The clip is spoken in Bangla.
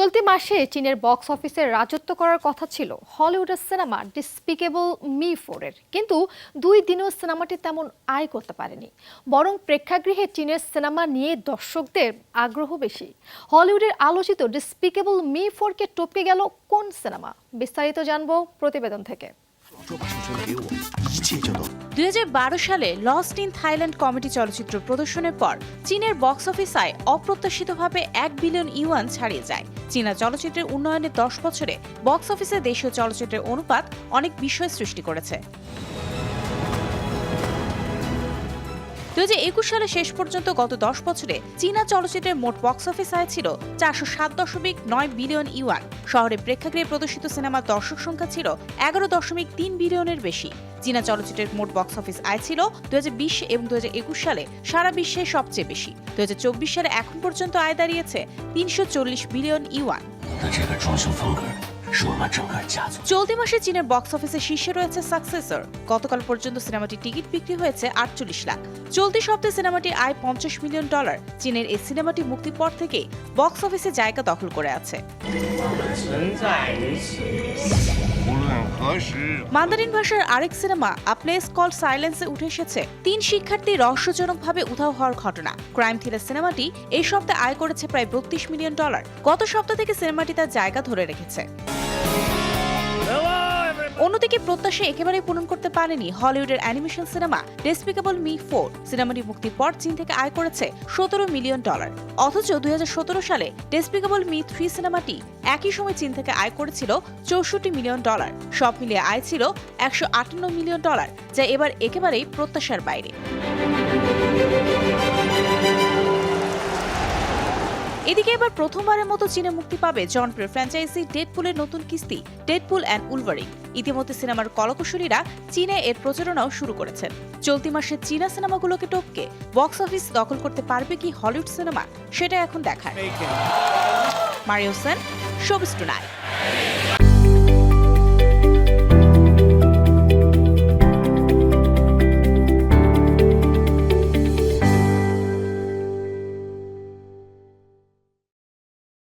চলতি মাসে চীনের বক্স অফিসে রাজত্ব করার কথা ছিল। হলিউডের সিনেমা ডিসপিকেবল মি ফোরের কিন্তু দুই দিনও সিনেমাটি তেমন আয় করতে পারেনি। বরং প্রেক্ষাগৃহে চীনের সিনেমা নিয়ে দর্শকদের আগ্রহ বেশি। হলিউডের আলোচিত ডিসপিকেবল মি ফোরকে টপকে গেল কোন সিনেমা? বিস্তারিত জানব প্রতিবেদন থেকে। দুই হাজার বারো সালে লস্ট ইন থাইল্যান্ড কমেডি চলচ্চিত্র প্রদর্শনের পর চীনের বক্স অফিস আয় অপ্রত্যাশিতভাবে এক বিলিয়ন ইউয়ান ছাড়িয়ে যায়। চীনা চলচ্চিত্রের উন্নয়নে দশ বছরে বক্স অফিসে দেশীয় চলচ্চিত্রের অনুপাত অনেক বিষয় সৃষ্টি করেছে। একুশ সালে শেষ পর্যন্ত গত দশ বছরে চীনা চলচ্চিত্রের মোট বক্স অফিস আয় ছিল চারশো সাত দশমিক নয় বিলিয়ন ইউয়ান। শহরে প্রেক্ষাগৃহে প্রদর্শিত সিনেমার দর্শক সংখ্যা ছিল এগারো দশমিক তিন বিলিয়নের বেশি। চীনা চলচ্চিত্রের মোট বক্স অফিস আয় ছিল দুই হাজার বিশ এবং দু হাজার একুশ সালে সারা বিশ্বে সবচেয়ে বেশি। দুই হাজার চব্বিশ সালে এখন পর্যন্ত আয় দাঁড়িয়েছে তিনশো চল্লিশ বিলিয়ন ইউয়ান। চলতি মাসে চীনের বক্স অফিসে শীর্ষে রয়েছে সাকসেসর। গতকাল পর্যন্ত সিনেমাটি টিকিট বিক্রি হয়েছে আটচল্লিশ লাখ। চলতি সপ্তাহে সিনেমাটি আয় পঞ্চাশ মিলিয়ন ডলার। চীনের এই সিনেমাটি মুক্তির পর থেকে বক্স অফিসে জায়গা দখল করে আছে। মান্দারিন ভাষার আরেক সিনেমা আ প্লেস কল সাইলেন্সে উঠে এসেছে। তিন শিক্ষার্থী রহস্যজনকভাবে উধাও হওয়ার ঘটনা। ক্রাইম থ্রিলার সিনেমাটি এই সপ্তাহে আয় করেছে প্রায় বত্রিশ মিলিয়ন ডলার। গত সপ্তাহ থেকে সিনেমাটি তার জায়গা ধরে রেখেছে। অন্যদিকে প্রত্যাশা একেবারেই পূরণ করতে পারেনি হলিউডের animation cinema Despicable me four সিনেমাটি মুক্তির পর চীন থেকে আয় করেছে সতেরো মিলিয়ন ডলার। অথচ দুই হাজার সতেরো সালে ডেসপিকেবল মি থ্রি সিনেমাটি একই সময় চীন থেকে আয় করেছিল চৌষট্টি মিলিয়ন ডলার। সব মিলিয়ে আয় ছিল একশো আটান্ন মিলিয়ন ডলার, যা এবার একেবারেই প্রত্যাশার বাইরে। এদিকে এবার প্রথমবারের মতো চীনে মুক্তি পাবে জনপ্রিয় ফ্র্যাঞ্চাইজি ডেডপুলের নতুন কিস্তি ডেডপুল অ্যান্ড উলভারিং। ইতিমধ্যে সিনেমার কলকুশলীরা চীনে এর প্রচারণাও শুরু করেছেন। চলতি মাসে চীনা সিনেমাগুলোকে টপকে বক্স অফিস দখল করতে পারবে কি হলিউড সিনেমা সেটা এখন দেখার। Mario Sen showbiz tonight